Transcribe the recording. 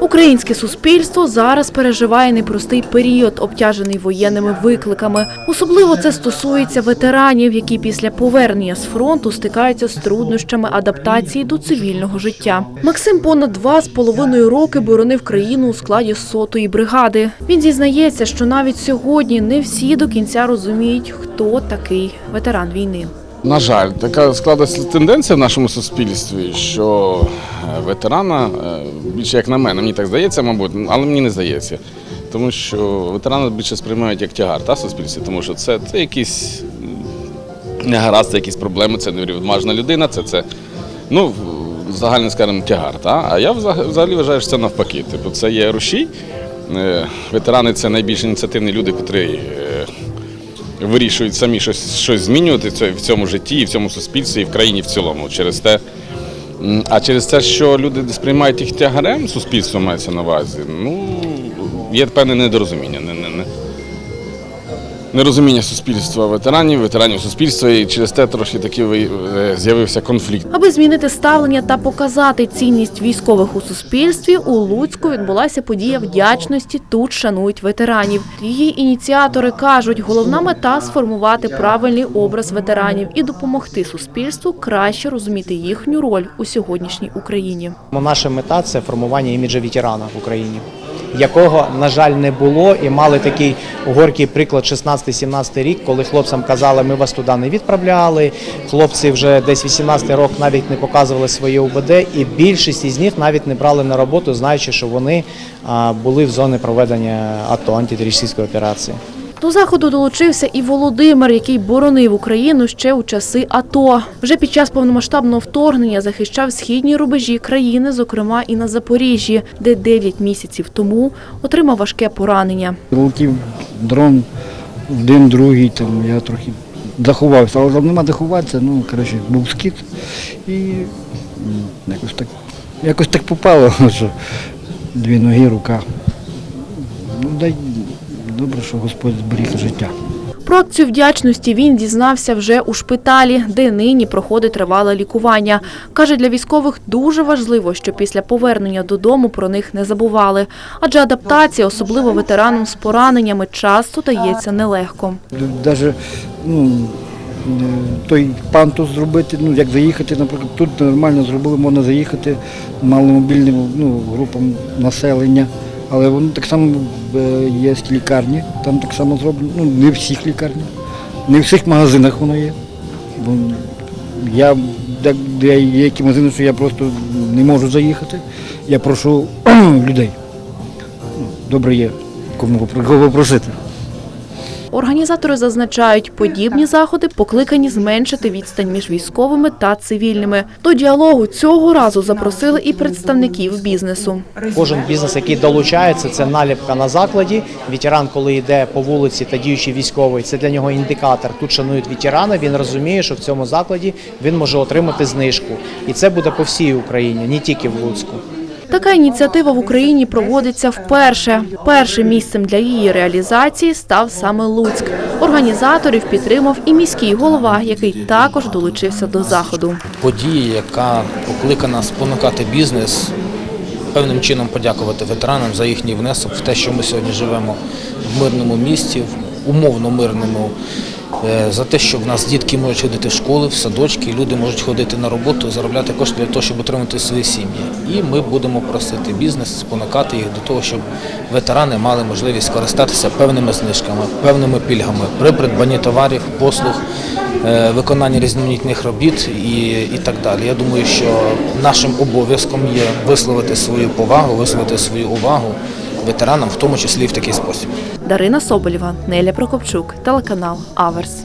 Українське суспільство зараз переживає непростий період, обтяжений воєнними викликами. Особливо це стосується ветеранів, які після повернення з фронту стикаються з труднощами адаптації до цивільного життя. Максим понад два з половиною роки боронив країну у складі сотої бригади. Він зізнається, що навіть сьогодні не всі до кінця розуміють, хто такий ветеран війни. На жаль, така складається тенденція в нашому суспільстві, що е, ветерана, е, більше як на мене, мені так здається, мабуть, але мені не здається. Тому що ветерана більше сприймають як тягар та суспільстві, тому що це, це якісь негаразд, це якісь проблеми, це неврівмажна людина, це, це ну, загально скажемо, тягар. Та? А я взагалі вважаю, що це навпаки. Типу, це є рушій. Е, Ветерани це найбільш ініціативні люди, котрі вирішують самі щось, щось змінювати в цьому- житті, і в цьому суспільстві, і в країні в цілому. Через те, а через те, що люди сприймають їх тягарем, суспільство мається на увазі, ну, є певне недорозуміння. Не, не, не. Нерозуміння суспільства ветеранів, ветеранів суспільства, і через те трошки такий ви- е, з'явився конфлікт. Аби змінити ставлення та показати цінність військових у суспільстві, у Луцьку відбулася подія вдячності. Тут шанують ветеранів. Її ініціатори кажуть, головна мета сформувати правильний образ ветеранів і допомогти суспільству краще розуміти їхню роль у сьогоднішній Україні. Ну, Наша мета це формування іміджа ветерана в Україні, якого, на жаль, не було, і мали такий горький приклад 16-17 рік, коли хлопцям казали, ми вас туди не відправляли. Хлопці вже десь 18 рок навіть не показували своє УБД, і більшість із них навіть не брали на роботу, знаючи, що вони були в зоні проведення АТО антитерористичної операції. До заходу долучився і Володимир, який боронив Україну ще у часи АТО. Вже під час повномасштабного вторгнення захищав східні рубежі країни, зокрема і на Запоріжжі, де 9 місяців тому отримав важке поранення. Летів дрон, один, другий, там я трохи заховався, але нема де ховатися, ну, коротше, був скіт і якось так, якось так попало, що дві ноги, рука. Ну, дай добре, що Господь зберіг життя. Про акцію вдячності він дізнався вже у шпиталі, де нині проходить тривале лікування. Каже, для військових дуже важливо, що після повернення додому про них не забували. Адже адаптація, особливо ветеранам з пораненнями, часто дається нелегко. Навіть ну, той пантус зробити, ну, як заїхати, наприклад, тут нормально зробили, можна заїхати маломобільним ну, групам населення. Але воно так само є є лікарні, там так само зроблено, ну не в всіх лікарнях, не в всіх магазинах воно є. Бо я де, є які магазини, що я просто не можу заїхати. Я прошу людей. Ну, Добре є, кому попросити. Організатори зазначають, подібні заходи покликані зменшити відстань між військовими та цивільними. До діалогу цього разу запросили і представників бізнесу. Кожен бізнес, який долучається, це наліпка на закладі. Ветеран, коли йде по вулиці та діючий військовий, це для нього індикатор. Тут шанують ветерана. Він розуміє, що в цьому закладі він може отримати знижку, і це буде по всій Україні, не тільки в Луцьку. Така ініціатива в Україні проводиться вперше. Першим місцем для її реалізації став саме Луцьк. Організаторів підтримав і міський голова, який також долучився до заходу. події, яка покликана спонукати бізнес, певним чином подякувати ветеранам за їхній внесок в те, що ми сьогодні живемо в мирному місті, в умовно мирному, за те, що в нас дітки можуть ходити в школи, в садочки, люди можуть ходити на роботу, заробляти кошти для того, щоб отримати свої сім'ї. І ми будемо просити бізнес, спонукати їх до того, щоб ветерани мали можливість користатися певними знижками, певними пільгами при придбанні товарів, послуг е, виконання різноманітних робіт і, і так далі. Я думаю, що нашим обов'язком є висловити свою повагу, висловити свою увагу ветеранам, в тому числі в такий спосіб. Дарина Соболєва, Неля Прокопчук, телеканал Аверс.